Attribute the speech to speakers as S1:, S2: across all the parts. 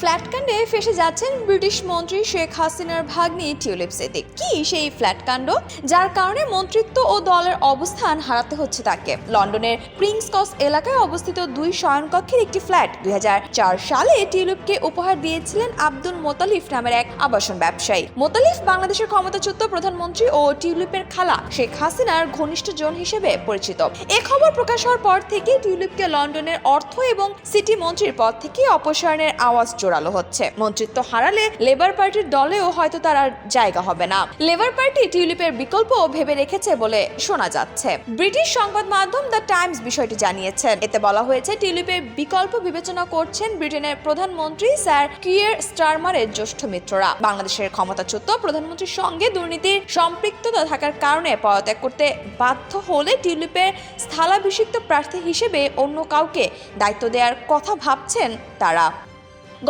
S1: ফ্ল্যাটকাণ্ডে ফেসে যাচ্ছেন ব্রিটিশ মন্ত্রী শেখ হাসিনার ভাগ্নি টিউলিপ সিদ্দিক কি সেই ফ্ল্যাটকাণ্ড যার কারণে মন্ত্রিত্ব ও দলের অবস্থান হারাতে হচ্ছে তাকে। লন্ডনের প্রিন্স কস এলাকায় অবস্থিত দুই শয়নকক্ষের একটি ফ্ল্যাট। দু হাজার চার সালে টিউলিপকে উপহার দিয়েছিলেন আব্দুল মোতালিফ নামের এক আবাসন ব্যবসায়ী। মোতালিফ বাংলাদেশের ক্ষমতাচ্যুত প্রধানমন্ত্রী ও টিউলিপের খালা শেখ হাসিনার ঘনিষ্ঠ জন হিসেবে পরিচিত। এ খবর প্রকাশ হওয়ার পর থেকে টিউলিপকে লন্ডনের অর্থ এবং সিটি মন্ত্রীর পদ থেকে অপসারণের আওয়াজ জোরালো হচ্ছে। মন্ত্রিত্ব হারালে লেবার পার্টির দলেও হয়তো তার আর জায়গা হবে না। লেবার পার্টি টিউলিপের বিকল্প ভেবে রেখেছে বলে শোনা যাচ্ছে। ব্রিটিশ সংবাদ মাধ্যম দ্য টাইমস বিষয়টি জানিয়েছেন। এতে বলা হয়েছে, টিউলিপের বিকল্প বিবেচনা করছেন ব্রিটেনের প্রধানমন্ত্রী স্যার কিয়ার স্টারমারের জ্যেষ্ঠ মিত্ররা। বাংলাদেশের ক্ষমতাচ্যুত প্রধানমন্ত্রীর সঙ্গে দুর্নীতির সম্পৃক্ততা থাকার কারণে পদত্যাগ করতে বাধ্য হলে টিউলিপের স্থলাভিষিক্ত প্রার্থী হিসেবে অন্য কাউকে দায়িত্ব দেওয়ার কথা ভাবছেন তারা।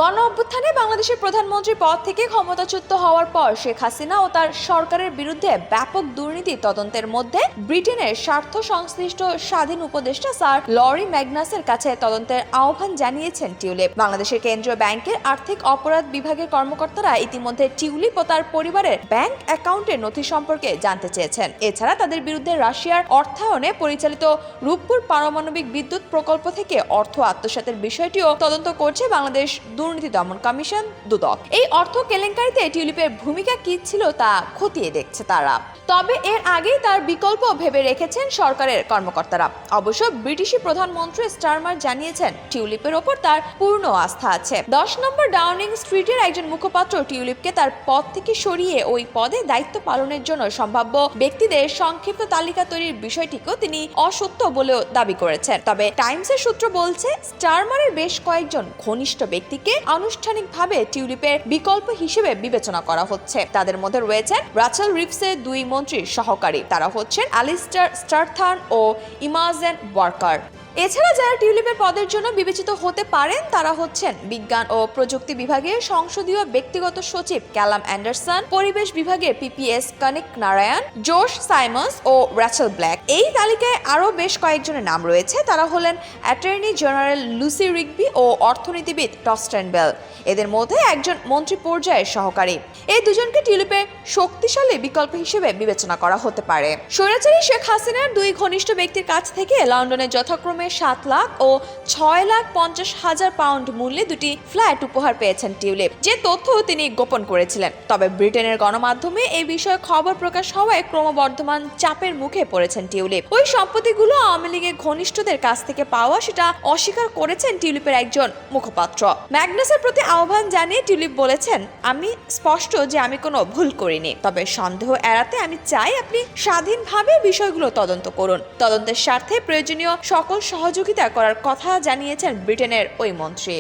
S1: গণ অভ্যুত্থানে বাংলাদেশের প্রধানমন্ত্রী পদ থেকে ক্ষমতাচ্যুত হওয়ার পর শেখ হাসিনা ও তার সরকারের বিরুদ্ধে ব্যাপক দুর্নীতি তদন্তের মধ্যে ব্রিটেনের স্বার্থ সংশ্লিষ্ট স্বাধীন উপদেষ্টা স্যার লরি ম্যাগনাসের কাছে তদন্তের আহ্বান জানিয়েছেন টিউলিপ। বাংলাদেশের কেন্দ্রীয় ব্যাংকের আর্থিক অপরাধ বিভাগের কর্মকর্তারা ইতিমধ্যে টিউলিপ ও তার পরিবারের ব্যাংক অ্যাকাউন্টের নথি সম্পর্কে জানতে চেয়েছেন। এছাড়া তাদের বিরুদ্ধে রাশিয়ার অর্থায়নে পরিচালিত রূপপুর পারমাণবিক বিদ্যুৎ প্রকল্প থেকে অর্থ আত্মসাতের বিষয়টিও তদন্ত করছে বাংলাদেশ দুর্নীতি দমন কমিশন, দুদক। এই অর্থ কেলেঙ্কারিতে টিউলিপের ভূমিকা কি ছিল তা খতিয়ে দেখছে তারা। তবে এর আগেই তার বিকল্প ভেবে রেখেছেন সরকারের কর্মকর্তারা। অবশ্য ব্রিটিশি প্রধানমন্ত্রী স্টারমার জানিয়েছেন, টিউলিপের ওপর তার পূর্ণ আস্থা আছে। দশ নম্বর ডাউনিং স্ট্রিটের একজন মুখপাত্র টিউলিপকে তার পদ থেকে সরিয়ে ওই পদে দায়িত্ব পালনের জন্য সম্ভাব্য ব্যক্তিদের সংক্ষিপ্ত তালিকা তৈরির বিষয়টিকেও তিনি অসত্য বলেও দাবি করেছেন। তবে টাইমসের সূত্র বলছে, স্টারমারের বেশ কয়েকজন ঘনিষ্ঠ ব্যক্তিকে আনুষ্ঠানিকভাবে টিউলিপের বিকল্প হিসেবে বিবেচনা করা হচ্ছে। তাদের মধ্যে রয়েছেন রাচেল রিপসের দুই মন্ত্রীর সহকারী। তারা হচ্ছেন অ্যালিস্টার স্টার্থান ও ইমাজেন ওয়ার্কার। এছাড়া যারা টিউলিপের পদের জন্য বিবেচিত হতে পারেন, তারা হচ্ছেন বিজ্ঞান ও প্রযুক্তি বিভাগের সংসদীয় ব্যক্তিগত সচিব ক্যালাম অ্যান্ডারসন, পরিবেশ বিভাগের পিপিএস কনিক নারায়ণ, জোশ সাইমন্স ও র্যাচেল ব্ল্যাক। এই তালিকায় আরও বেশ কয়েকজনের নাম রয়েছে। তারা হলেন অ্যাটর্নি জেনারেল লুসি রিগবি ও অর্থনীতিবিদ টস্টেন বেল। এদের মধ্যে একজন মন্ত্রী পর্যায়ের সহকারী। এই দুজনকে টিউলিপের শক্তিশালী বিকল্প হিসেবে বিবেচনা করা হতে পারে। স্বৈরাচারী শেখ হাসিনার দুই ঘনিষ্ঠ ব্যক্তির কাছ থেকে লন্ডনে যথাক্রমে সাত লাখ ও ছয় লাখ পঞ্চাশ হাজার পাউন্ড মূল্যে দুটি ফ্ল্যাট উপহার পেয়েছেন টিউলিপ। যে তথ্য তিনি গোপন করেছিলেন। তবে ব্রিটেনের গণমাধ্যমে এই বিষয়ে খবর প্রকাশ হওয়ায় ক্রমবর্ধমান চাপের মুখে পড়েছেন টিউলিপ। ওই সম্পত্তিগুলো আওয়ামী লীগের ঘনিষ্ঠদের কাছ থেকে পাওয়া সেটা অস্বীকার করেছেন টিউলিপের একজন মুখপাত্র। ম্যাগনাসের প্রতি আহ্বান জানিয়ে টিউলিপ বলেছেন, আমি স্পষ্ট যে আমি কোনো ভুল করিনি। তবে সন্দেহ এড়াতে আমি চাই আপনি স্বাধীনভাবে বিষয়গুলো তদন্ত করুন। তদন্তের স্বার্থে প্রয়োজনীয় সকল সহযোগিতা করার কথা জানিয়েছেন ব্রিটেনের ওই মন্ত্রী।